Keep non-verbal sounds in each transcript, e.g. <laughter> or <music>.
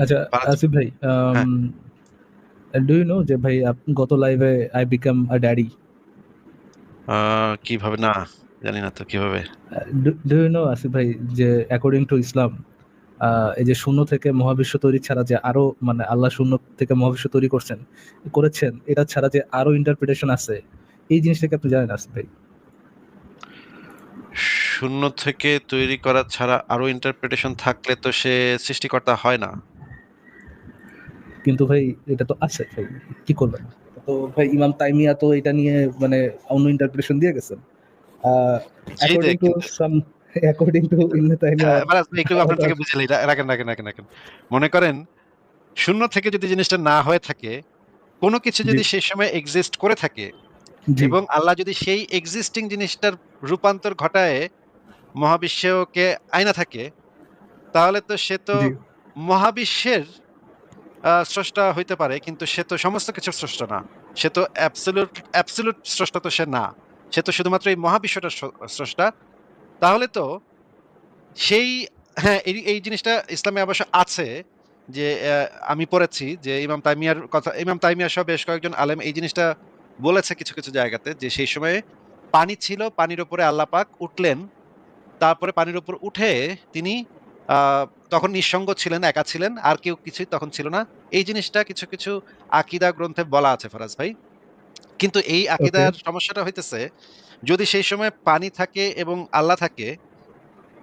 আচ্ছা আসিফ ভাই। Do you know যে ভাই গত লাইভে আই বিকাম আ ড্যাডি কীভাবে না জানি না তো কীভাবে? ডু ইউ নো আসিফ ভাই যে অ্যাকর্ডিং টু ইসলাম এই যে শূন্য থেকে মহাবিশ্ব তৈরি ছাড়া যে আরও মানে আল্লাহ শূন্য থেকে মহাবিশ্ব তৈরি করছেন করেছেন এটা ছাড়া যে আরও ইন্টারপ্রিটেশন আছে এই জিনিসটাকে আপনি জানেন আসিফ ভাই শূন্য থেকে তৈরি করা ছাড়া আরও ইন্টারপ্রিটেশন থাকলে তো সে সৃষ্টিকর্তা হয় না। কিন্তু ভাই এটা তো আছে ভাই কি করবেন? তো ভাই ইমাম তাইমিয়া তো এটা নিয়ে মানে অন্য ইন্টারপ্রিটেশন দিয়ে গেছেন। According to some <laughs> according to Ibn Taymiyyah আহ, ফারাজ ভাই একটু আপনার থেকে <laughs> বুঝে রাখেন রাখেন রাখেন রাখেন। মনে করেন শূন্য থেকে যদি জিনিসটা না হয়ে থাকে কোনো কিছু যদি সেই সময় এক্সিস্ট করে থাকে এবং আল্লাহ যদি সেই এক্সিস্টিং জিনিসটার রূপান্তর ঘটায় মহাবিশ্বকে আয়না থাকে তাহলে তো সে তো মহাবিশ্বের স্রষ্টা হইতে পারে, কিন্তু সে তো সমস্ত কিছুর স্রষ্টা না। সে তো অ্যাবসলিউট অ্যাবসলিউট স্রষ্টা তো সে না। সে তো শুধুমাত্র এই মহাবিশ্বটার স্রষ্টা। তাহলে তো সেই হ্যাঁ এই এই জিনিসটা ইসলামে অবশ্য আছে যে আমি পড়েছি যে ইমাম তাইমিয়ার কথা, ইমাম তাইমিয়া সহ বেশ কয়েকজন আলেম এই জিনিসটা বলেছে কিছু কিছু জায়গাতে যে সেই সময়ে পানি ছিল, পানির উপরে আল্লাহ পাক উঠলেন। তারপরে পানির উপর উঠে তিনি তখন নিঃসঙ্গ ছিলেন একা ছিলেন আর কেউ কিছুই তখন ছিল না। এই জিনিসটা কিছু কিছু আকিদা গ্রন্থে বলা আছে ফরাজ ভাই। কিন্তু এই আকিদার সমস্যাটা হইতেছে যদি সেই সময় পানি থাকে এবং আল্লাহ থাকে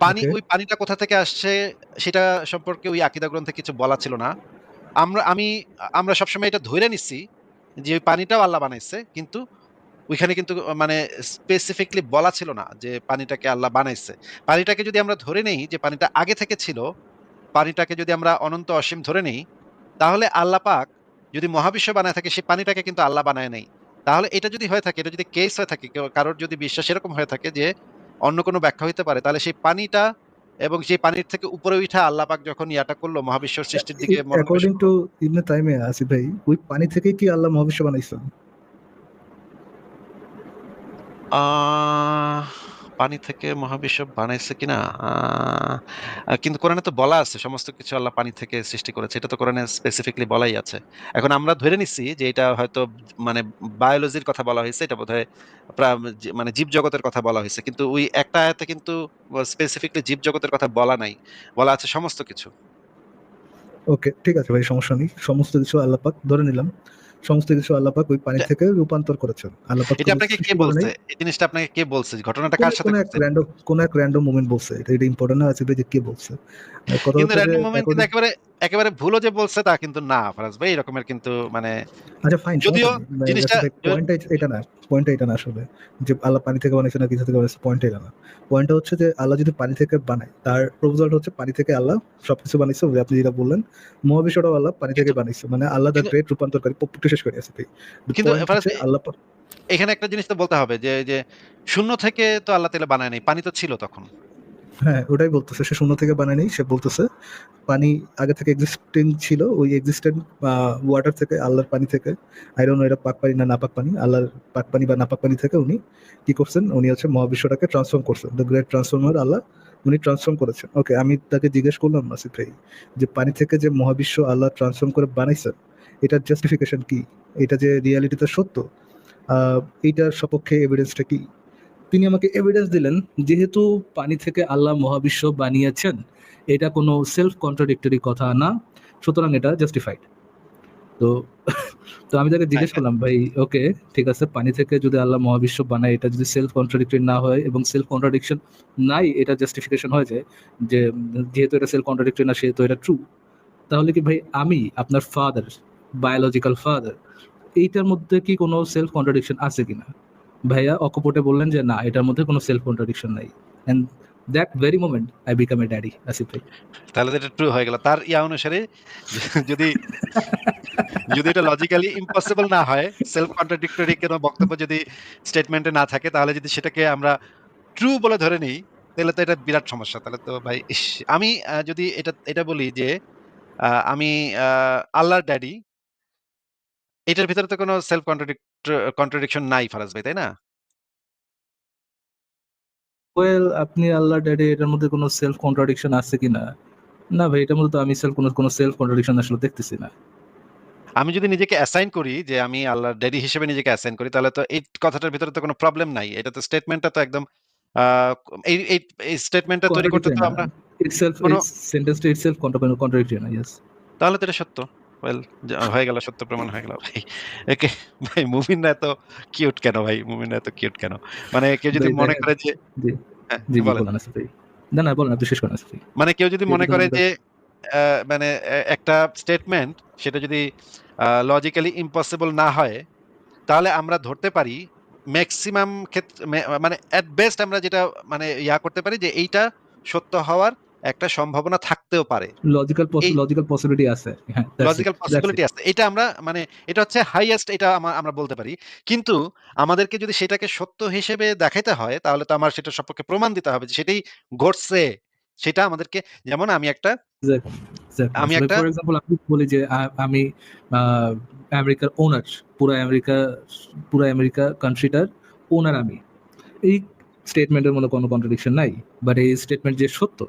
পানি ওই পানিটা কোথা থেকে আসছে সেটা সম্পর্কে ওই আকিদা গ্রন্থে কিছু বলা ছিল না। আমরা আমি আমরা সবসময় এটা ধরে নিচ্ছি যে ওই পানিটাও আল্লাহ বানাইছে কিন্তু ওইখানে কিন্তু মানে স্পেসিফিকলি বলা ছিল না যে পানিটাকে আল্লাহ বানাইছে। পানিটাকে যদি আমরা ধরে নেই যে পানিটা আগে থেকে ছিল পানিটাকে যদি আমরা অনন্ত অসীম ধরে নেই তাহলে আল্লাহ পাক যদি মহাবিশ্ব বানায় থাকে সেই পানিটাকে কিন্তু আল্লাহ বানায় নাই। তাহলে এটা যদি হয়ে থাকে এটা যদি কেস হয়ে থাকে কারোর যদি বিশ্বাস এরকম হয়ে থাকে যে অন্য কোনো ব্যাখ্যা হইতে পারে তাহলে সেই পানিটা এবং সেই পানির থেকে উপরে উঠা আল্লাহ পাক যখন ইয়াটা করল মহাবিশ্ব সৃষ্টির দিকে according to Ibn Taymiyyah Asif ভাই ওই পানি থেকে কি আল্লাহ মহাবিশ্ব বানাইছেন? পানি থেকে মহাবিশ্ব বানাইছে কিনা? কিন্তু কোরআনে তো বলা আছে, সমস্ত কিছু আল্লাহ পানি থেকে সৃষ্টি করেছে, এটা তো কোরআনে স্পেসিফিকলি বলাই আছে। এখন আমরা ধরে নিচ্ছি যে এটা হয়তো মানে বায়োলজির কথা বলা হয়েছে, এটা বোধহয় প্রা- যে- মানে জীব জগতের কথা বলা হয়েছে, কিন্তু ওই একটা আয়াতে কিন্তু স্পেসিফিকলি জীব জগতের কথা বলা নাই, বলা আছে সমস্ত কিছু। ওকে ঠিক আছে ভাই, সমস্যা নেই, সমস্ত কিছু আল্লাহ পাক ধরে নিলাম। সমস্ত কিছু আল্লাপাক ওই পানি থেকে রূপান্তর করেছেন। আল্লাপাক এটা আপনাকে কে বলছে? এই জিনিসটা আপনাকে কে বলছে? ঘটনাটা কার সাথে কোন এক র্যান্ডম কোন এক র্যান্ডম মোমেন্ট বলছে। এটা এটা ইম্পর্টেন্ট না আছে যে কে বলছে। কথা কিন্তু হচ্ছে র্যান্ডম মোমেন্ট কিন্তু একেবারে একেবারে ভুলও যে বলছে তা কিন্তু না ফরাজ ভাই এরকমের কিন্তু মানে আচ্ছা ফাইন যদিও জিনিসটা- পয়েন্টটা এটা না পয়েন্টটা এটা না আসলে যে আল্লাহ পানি থেকে বানাইছে না কিছু থেকে বানাইছে পয়েন্ট এটা না। পয়েন্টটা হচ্ছে যে আল্লাহ যদি পানি থেকে বানায় তার প্রপোজালটা হচ্ছে পানি থেকে আল্লাহ সবকিছু বানাইছে ওই আপনি যেটা বললেন মহাবিশ্বটাও আল্লাহ পানি থেকে বানাইছে মানে আল্লাহ দ্য গ্রেট রূপান্তরকারী পপুটি শেষ করে আছে কিন্তু ফারাজ আল্লাহ এখানে একটা জিনিস তো বলতে হবে যে যে শূন্য থেকে তো আল্লাহ তাআলা বানায় নাই পানি তো ছিল তখন। হ্যাঁ ওটাই বলতেছে। সে শূন্য থেকে বানায় নেই, সে বলতেছে, পানি আগে থেকে এক্সিস্টিং ছিল, ওই এক্সিস্টেন্ট ওয়াটার থেকে, আল্লাহর পানি থেকে। আই ডোন্ট এটা পাক পানি না নাপাক পানি, আল্লাহর পাক পানি বা নাপাক পানি থেকে উনি কি করছেন? উনি হচ্ছে মহাবিশ্বটাকে ট্রান্সফর্ম করছেন। দ্য গ্রেট ট্রান্সফর্মার আল্লাহ, উনি ট্রান্সফর্ম করেছেন। ওকে আমি তাকে জিজ্ঞেস করলাম আসিফ ভাই, যে পানি থেকে যে মহাবিশ্ব আল্লাহ ট্রান্সফর্ম করে বানাইছেন, এটার জাস্টিফিকেশন কি? এটা যে রিয়ালিটিতে সত্য এইটার সপক্ষে এভিডেন্সটা কি? তিনি আমাকে এভিডেন্স দিলেন যেহেতু পানি থেকে আল্লাহ মহাবিশ্ব বানিয়েছেন এটা কোনো সেলফ কন্ট্রাডিক্টরি কথা না সুতরাং এটা জাস্টিফাইড তো তো আমি তাকে জিজ্ঞেস করলাম ভাই ওকে ঠিক আছে পানি থেকে যদি আল্লাহ মহাবিশ্ব বানায় এটা যদি সেলফ কন্ট্রাডিক্টরি না হয় এবং সেলফ কন্ট্রাডিকশন নাই এটা জাস্টিফিকেশন হয়ে যায় যে যেহেতু এটা সেলফ কন্ট্রাডিক্টরি না সেহেতু এটা ট্রু তাহলে কি ভাই আমি আপনার ফাদার বায়োলজিক্যাল ফাদার এইটার মধ্যে কি কোনো সেলফ কন্ট্রাডিকশন আছে কিনা? ভাইয়া অকপটে বললেন যে, না, এটার মধ্যে কোনো সেলফ কন্ট্রাডিকশন নাই। And that very moment I become a daddy Asif ভাই। তাহলে এটা ট্রু হয়ে গেল। তার ইয়া অনুসারে, যদি যদি এটা লজিক্যালি ইম্পসিবল না হয় সেলফ কন্ট্রাডিক্টরি কোনো বক্তব্য যদি স্টেটমেন্টে না থাকে, তাহলে যদি সেটাকে আমরা ট্রু বলে ধরে নিই, তাহলে তো এটা বিরাট সমস্যা। তাহলে তো ভাই আমি যদি এটা এটা বলি যে আমি আল্লাহর ড্যাডি এটার ভিতরে তো কোনো সেলফ কন্ট্রাডিকশন নাই ফারাজ ভাই তাই না? ওয়েল আপনি আল্লাহ ড্যাডি এটার মধ্যে কোনো সেলফ কন্ট্রাডিকশন আছে কিনা না? ভাই এটা মূলত আমি সেলফ কোনো কোনো সেলফ কন্ট্রাডিকশন আসলে দেখতেছি না। আমি যদি নিজেকে অ্যাসাইন করি যে আমি আল্লাহর ড্যাডি হিসেবে নিজেকে অ্যাসাইন করি তাহলে তো এই কথাটার ভিতরে তো কোনো প্রবলেম নাই। এটা তো স্টেটমেন্টটা তো একদম এই এই এই স্টেটমেন্টটা তৈরি করতে তো আমরা ইটসেলফ কোনো- সেন্টেন্সটা ইটসেলফ কন্ট্রাডিক্টরি না ইয়েস তাহলে তো এটা সত্য। ওয়েল হয়ে গেল সত্য প্রমাণ হয়ে গেল ভাই। একে ভাই মুমিনরা এত কিউট কেন ভাই? মুমিনরা এত কিউট কেন? মানে কেউ যদি মনে করে যে জি হ্যাঁ, বলেন। না না বলেন আপনি শেষ করেন মানে কেউ যদি মনে করে যে মানে একটা স্টেটমেন্ট সেটা যদি লজিক্যালি ইম্পসিবল না হয় তাহলে আমরা ধরতে পারি ম্যাক্সিমাম ক্ষেত্রে মানে অ্যাট বেস্ট আমরা যেটা মানে ইয়া করতে পারি যে এইটা সত্য হওয়ার একটা সম্ভাবনা থাকতেও পারে। লজিক্যাল লজিক্যাল পসিবিলিটি আছে। লজিক্যাল পসিবিলিটি আছে। এটা আমরা মানে এটা হচ্ছে হাইয়েস্ট এটা আমরা বলতে পারি। কিন্তু আমাদেরকে যদি সেটাকে সত্য হিসেবে দেখাইতে হয় তাহলে তো আমার সেটা সম্পর্কে প্রমাণ দিতে হবে যে সেটাই ঘটছে। সেটা আমাদেরকে যেমন আমি একটা আমি একটা- আমি বলি যে আমি আমেরিকার ওনার পুরো আমেরিকা পুরো আমেরিকা কান্ট্রিটার ওনার আমি। এই স্টেটমেন্টের মধ্যে কোনো কন্ট্রাডিকশন নাই বাট এই স্টেটমেন্ট যে সত্য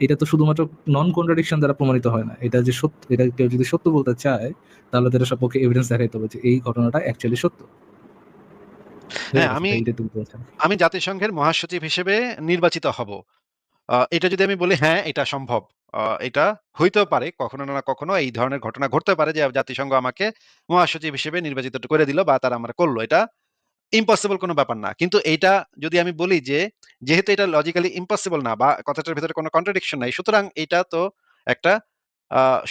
এটা তো শুধুমাত্র নন কন্ট্রাডিকশন দ্বারা প্রমাণিত হয় না। এটা যে সত্য এটা কেউ যদি সত্য বলতে চায় তাহলে তারা সবপক্ষে এভিডেন্স দেখাইতে হবে যে এই ঘটনাটা অ্যাকচুয়ালি সত্য। হ্যাঁ, আমি- আমি জাতিসংঘের মহাসচিব হিসেবে নির্বাচিত হব। এটা যদি আমি বলি হ্যাঁ এটা সম্ভব। এটা হইতেও পারে কখনো না কখনো এই ধরনের ঘটনা ঘটতে পারে যে জাতিসংঘ আমাকে মহাসচিব হিসেবে নির্বাচিত করে দিল বা তারা আমরা করল। এটা ইম্পসিবল কোনো ব্যাপার না। কিন্তু এইটা যদি আমি বলি যে, যেহেতু এটা লজিক্যালি ইম্পসিবল না বা কথাটার ভিতরে কোনো কন্ট্রাডিকশন নাই, সুতরাং এটা তো একটা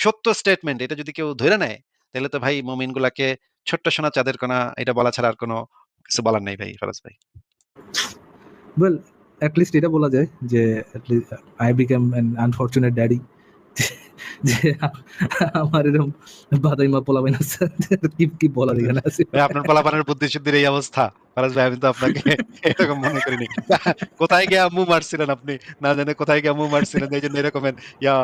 সত্য স্টেটমেন্ট এটা যদি কেউ ধরে নেয়, তাহলে তো ভাই মুমিন গুলাকে ছোট্ট সোনা চাঁদের কোনা এটা বলা ছাড়া আর কোনো কিছু বলার নেই ভাই, ফরাজ ভাই। ওয়েল অ্যাটলিস্ট এটা বলা যায় যে I become an unfortunate daddy যে আমার এরকম বাদাইমা পোলাবেন আছে কি কি বলার এখানে আছে? আপনার পোলাপানের বুদ্ধি শুদ্ধির এই অবস্থা। ফারাজ ভাই আমি তো আপনাকে এরকম মনে করিনি। কোথায় গিয়ে আম্মু মারছিলেন আপনি? না জানে কোথায় গিয়ে আম্মু মারছিলেন এই জন্য এরকম ইয়া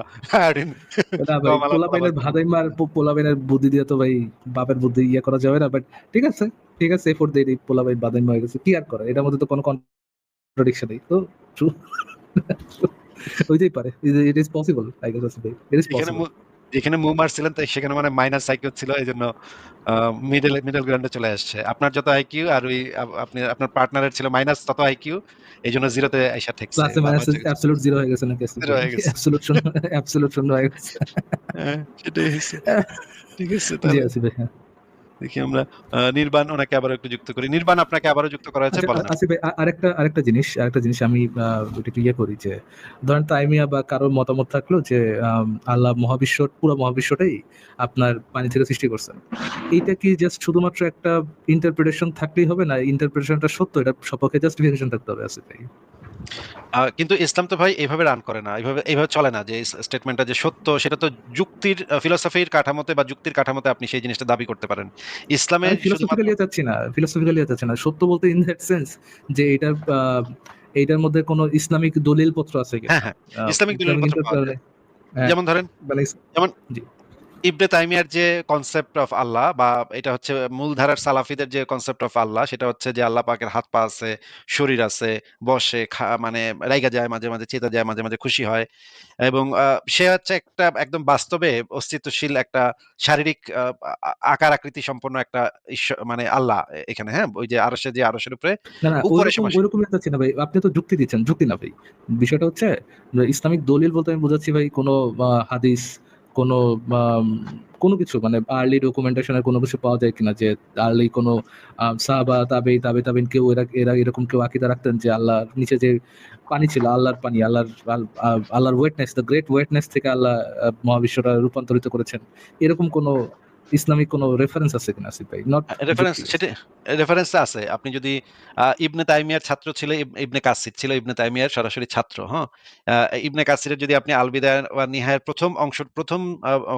পোলাবেনের ভাদাইমার পোলাবেনের বুদ্ধি দিয়ে তো ভাই বাপের বুদ্ধি ইয়ে করা যাবে না বাট ঠিক আছে ঠিক আছে এফোর্ট দিয়ে দিই পোলাবাই বাদাইমা হয়ে গেছে কি আর করে? এটার মধ্যে তো কোনো কন্ট্রাডিকশন নেই তো ট্রু হইতেই পারে। It is possible I guess it is যেখানে পসিবল যেখানে মু মারছিলেন তাই সেখানে মানে মাইনাস আইকিউ ছিল এই জন্য মিডল মিডল গ্রাউন্ডে চলে আসছে। আপনার যত আইকিউ আর ওই আপনি আপনার পার্টনারের ছিল মাইনাস তত আইকিউ এই জন্য জিরোতে আইসা ঠেকছে। প্লাসে মাইনাস অ্যাবসলিউট জিরো হয়ে গেছে নাকি? Zero হয়ে গেছে। অ্যাবসলিউট শূন্য অ্যাবসলিউট শূন্য হয়ে গেছে। হ্যাঁ, সেটাই <laughs> ঠিক আছে জি তাহলে। আসিফ ভাই হ্যাঁ দেখি আমরা। নির্বাণ ওনাকে আবার একটু যুক্ত করি। নির্বাণ আপনাকে আবারও যুক্ত করা হয়েছে আচ্ছা, বলেন। আসিফ ভাই আরেকটা আরেকটা জিনিস আরেকটা জিনিস আমি এটা করি যে ধরেন তাইমিয়া বা কারোর মতামত থাকল যে আল্লাহ মহাবিশ্ব পুরো মহাবিশ্বটাই আপনার পানি থেকে সৃষ্টি করছেন। এইটা কি জাস্ট শুধুমাত্র একটা ইন্টারপ্রিটেশন থাকলেই হবে না ইন্টারপ্রিটেশনটা সত্য? এটা সপক্ষে জাস্টিফিকেশন থাকতে হবে আসিফ ভাই। কিন্তু ইসলাম তো ভাই এইভাবে রান করে না এইভাবে এইভাবে চলে না যে স্টেটমেন্টটা যে সত্য সেটা তো যুক্তির ফিলোসফির কাঠামোতে বা যুক্তির কাঠামোতে আপনি সেই জিনিসটা দাবি করতে পারেন ইসলামে ফিলোসফিক্যালি চাচ্ছি না ফিলোসফিক্যালি চাচ্ছি না সত্য বলতে ইন দ্যাট সেন্স যে এটার আহ, এইটার মধ্যে কোনো ইসলামিক দলিল পত্র আছে কি হ্যাঁ হ্যাঁ ইসলামিক দলিলপত্র পাওয়া যায়। হ্যাঁ। যেমন ধরেন মানে ইবনে তাইমিয়ার যে কনসেপ্ট অফ আল্লাহ বা এটা হচ্ছে মূলধারার সালাফিদের যে কনসেপ্ট অফ আল্লাহ সেটা হচ্ছে যে আল্লাহ পাকের হাত পা আছে শরীর আছে বসে মানে রাইগা যায় মাঝে মাঝে চেতা যায় মাঝে মাঝে খুশি হয়। এবং সে হচ্ছে একটা একদম বাস্তবে অস্তিত্বশীল একটা শারীরিক আকার আকৃতি সম্পন্ন একটা ঈশ্বর মানে আল্লাহ এখানে হ্যাঁ? ওই যে আরশের যে আরশের উপরে উপরে ওইরকম সমাসী। না ভাই আপনি তো যুক্তি দিচ্ছেন যুক্তি না ভাই। বিষয়টা হচ্ছে ইসলামিক দলিল বলতে আমি বোঝাচ্ছি ভাই কোনো হাদিস কোনো কোনো কিছু মানে আর্লি ডকুমেন্টেশনের কোনো কিছু পাওয়া যায় কিনা যে আর্লি কোনো সাহাবা তাবে তাবে তাবিন কেউ এরা এরা এরকম কেউ আকিদা রাখতেন যে আল্লাহর নিচে যে পানি ছিল, আল্লাহর পানি, আল্লাহর, আল- আল্লাহর ওয়েটনেস দ্য গ্রেট ওয়েটনেস থেকে আল্লাহ মহাবিশ্বটা রূপান্তরিত করেছেন। এরকম কোনো ইসলামিক কোনো রেফারেন্স আছে কিনা আসিফ ভাই নট রেফারেন্স সেটা রেফারেন্স আছে। আপনি যদি ইবনে তাইমিয়ার ছাত্র ছিল ইবনে কাসির ছিল ইবনে তাইমিয়ার সরাসরি ছাত্র হ্যাঁ? ইবনে কাসিরের যদি আপনি আলবিদা ওয়া নিহায়ের প্রথম অংশ প্রথম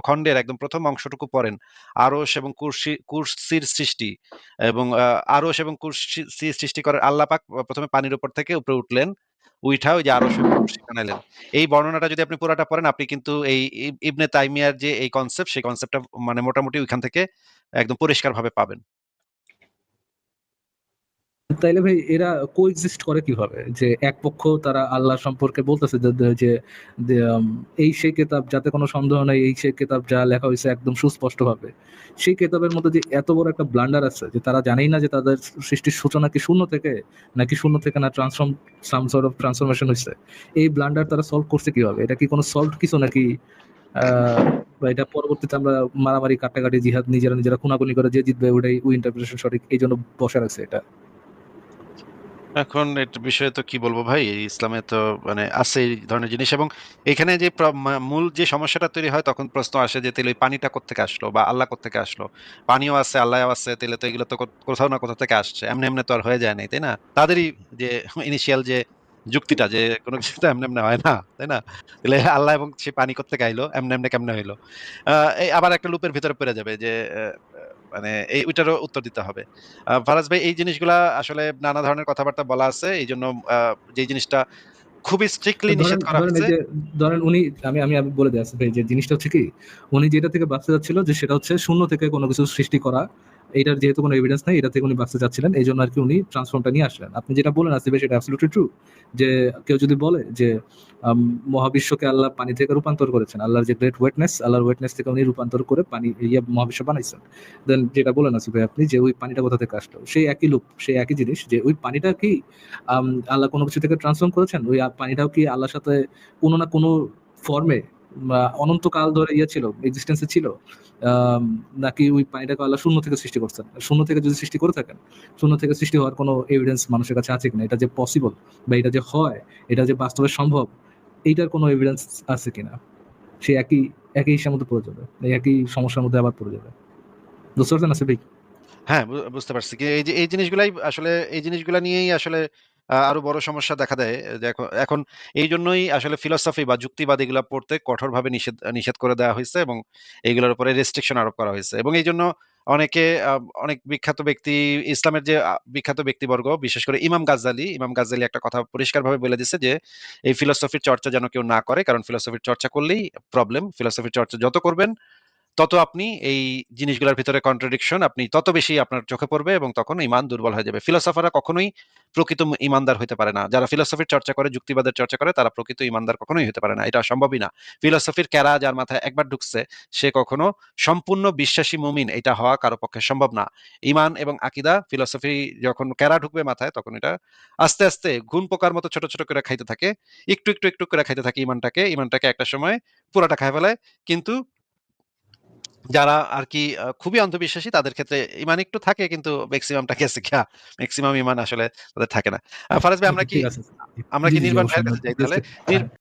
খণ্ডের একদম প্রথম অংশটুকু পড়েন আরশ এবং কুরসি কুরসির সৃষ্টি এবং আরশ এবং কুরসির সৃষ্টি করার আল্লাহ পাক প্রথমে পানির উপর থেকে উপরে উঠলেন উইঠা ওই যে আরও বানাইলেন এই বর্ণনাটা যদি আপনি পুরাটা পড়েন, আপনি কিন্তু এই ইবনে তাইমিয়ার যে এই কনসেপ্ট সেই কনসেপ্টটা মানে মোটামুটি ওইখান থেকে একদম পরিষ্কারভাবে পাবেন। তাইলে ভাই, এরা কোএক্সিস্ট করে কীভাবে? যে এক পক্ষ তারা আল্লাহ সম্পর্কে বলতেছে যে এই সেই কেতাব যাতে কোনো সন্দেহ নাই, এই সেই কেতাব যা লেখা হয়েছে একদম সুস্পষ্ট ভাবে সেই কেতাবের মধ্যে যে এত বড় একটা ব্লান্ডার আছে, যে তারা জানেই না যে তাদের সৃষ্টির সূচনা কি শূন্য থেকে, নাকি শূন্য থেকে না transform some sort of transformation হয়েছে। এই ব্লান্ডার তারা সলভ করছে কীভাবে? এটা কি কোনো সলভ কিছু নাকি বা এটা পরবর্তীতে আমরা মারামারি, কাটাকাটি, জিহাদ নিজেরা নিজেরা খুনাখুনি করে যে জিতবে ওটাই, ওই ইন্টারপ্রিটেশন সঠিক, এই জন্য বসে রাখছে এটা। এখন এটা বিষয়ে তো কি বলব ভাই? ইসলামে তো মানে আছে এই ধরনের জিনিস এবং এখানে যে মূল যে সমস্যাটা তৈরি হয় তখন প্রশ্ন আসে যে, তাহলে ওই পানিটা কোত্থেকে আসলো বা আল্লাহ কোত্থেকে আসলো? পানিও আছে আল্লাহ আছে, তাহলে তো এগুলো তো কোথাও না কোথাও থেকে আসছে। এমনি এমনি তো আর হয়ে যায় নাই, তাই না? তাদেরই যে ইনিশিয়াল যে যুক্তিটা যে কোনো কিছু তো এমনি এমনি হয় না, তাই না? তাহলে আল্লাহ এবং সে পানি কোত্থেকে আইলো? এমনি এমনি কেমনে হইল? আবার একটা লুপের ভিতরে পড়ে যাবে যে মানে এই ওইটারও উত্তর দিতে হবে। ফারাজ ভাই এই জিনিসগুলা আসলে নানা ধরনের কথাবার্তা বলা আছে এই জন্য আহ, যে জিনিসটা খুবই স্ট্রিক্টলি নিষেধ করা হয়েছে। ধরেন উনি আমি আমি আমি বলে দিই ভাই যে জিনিসটা হচ্ছে কি উনি যেটা থেকে বাঁচতে যাচ্ছিল যে সেটা হচ্ছে শূন্য থেকে কোনো কিছু সৃষ্টি করা এটার যেহেতু কোনো এভিডেন্স নেই এটা থেকে উনি বাঁচতে যাচ্ছিলেন এই জন্য আর কি উনি ট্রান্সফর্মটা নিয়ে আসলেন। আপনি যেটা বলেন আসবে সেটা অ্যাবসলিউটলি ট্রু যে কেউ যদি বলে যে মহাবিশ্বকে আল্লাহ পানি থেকে রূপান্তর করেছেন, আল্লাহর যে গ্রেট ওয়েটনেস আল্লাহর ওয়েটনেস থেকে উনি রূপান্তর করে পানি ইয়ে মহাবিশ্ব বানাইছেন। দেন যেটা বলেন আসিফ ভাই আপনি, যে ওই পানিটা কোথা থেকে আসলো? সেই একই লুপ সেই একই জিনিস, যে ওই পানিটা কি আল্লাহ কোনো কিছু থেকে ট্রান্সফর্ম করেছেন? ওই পানিটাও কি আল্লাহর সাথে কোনো না কোনো ফর্মে অনন্তকাল ধরে ইয়ে ছিল এক্সিস্টেন্সে ছিল নাকি ওই পানিটাকে আল্লাহ শূন্য থেকে সৃষ্টি করছেন। শূন্য থেকে যদি সৃষ্টি করে থাকেন, শূন্য থেকে সৃষ্টি হওয়ার কোনো এভিডেন্স মানুষের কাছে আছে কিনা? এটা যে পসিবল বা এটা যে হয়, এটা যে বাস্তবে সম্ভব, এইটার কোনো এভিডেন্স আছে কিনা? সে একই একই ইসের মধ্যে পড়ে যাবে একই সমস্যার মধ্যে আবার পড়ে যাবে। বুঝতে পারছেন আছে ভাই? হ্যাঁ বুঝতে পারছি। কি এই যে, এই জিনিসগুলাই আসলে, এই জিনিসগুলা নিয়েই আসলে আরও বড় সমস্যা দেখা দেয়। এখন এই জন্যই আসলে ফিলোসফি বা যুক্তিবাদ এগুলা পড়তে কঠোরভাবে নিষেধ নিষেধ করে দেওয়া হয়েছে এবং এইগুলোর উপরে রেস্ট্রিকশন আরোপ করা হয়েছে। এবং এই জন্য অনেকে অনেক বিখ্যাত ব্যক্তি, ইসলামের যে বিখ্যাত ব্যক্তিবর্গ, বিশেষ করে ইমাম গাজ্জালি ইমাম গাজ্জালি একটা কথা পরিষ্কারভাবে বলে দিচ্ছে যে, এই ফিলোসফির চর্চা যেন কেউ না করে, কারণ ফিলোসফির চর্চা করলেই প্রবলেম ফিলোসফির চর্চা যত করবেন তত আপনি এই জিনিসগুলোর ভিতরে কন্ট্রাডিকশন আপনি তত বেশি আপনার চোখে পড়বে এবং তখন ইমান দুর্বল হয়ে যাবে। ফিলোসফাররা কখনোই প্রকৃত ইমানদার হতে পারে না। যারা ফিলোসফির চর্চা করে, যুক্তিবাদের চর্চা করে, তারা প্রকৃত ইমানদার কখনোই হতে পারে না। এটা সম্ভবই না। ফিলোসফির ক্যারা যার মাথায় একবার ঢুকছে, সে কখনো সম্পূর্ণ বিশ্বাসী মুমিন। এটা হওয়া কারও পক্ষে সম্ভব না। ইমান এবং আকিদা ফিলোসফি যখন ক্যারা ঢুকবে মাথায়, তখন এটা আস্তে আস্তে ঘুন পোকার মতো ছোট ছোট করে খাইতে থাকে। একটু একটু একটু করে খাইতে থাকে ইমানটাকে। ইমানটাকে একটা সময় পুরাটা খায় ফেলায় কিন্তু যারা আর কি খুবই অন্ধবিশ্বাসী তাদের ক্ষেত্রে ইমান একটু থাকে কিন্তু ম্যাক্সিমামটা গেছে কিয়া ম্যাক্সিমাম ইমান আসলে তাদের থাকে না। ফারাজ ভাই আমরা <laughs> কি আমরা কি নির্বাণ ভাইয়ের কাছে যাই তাহলে?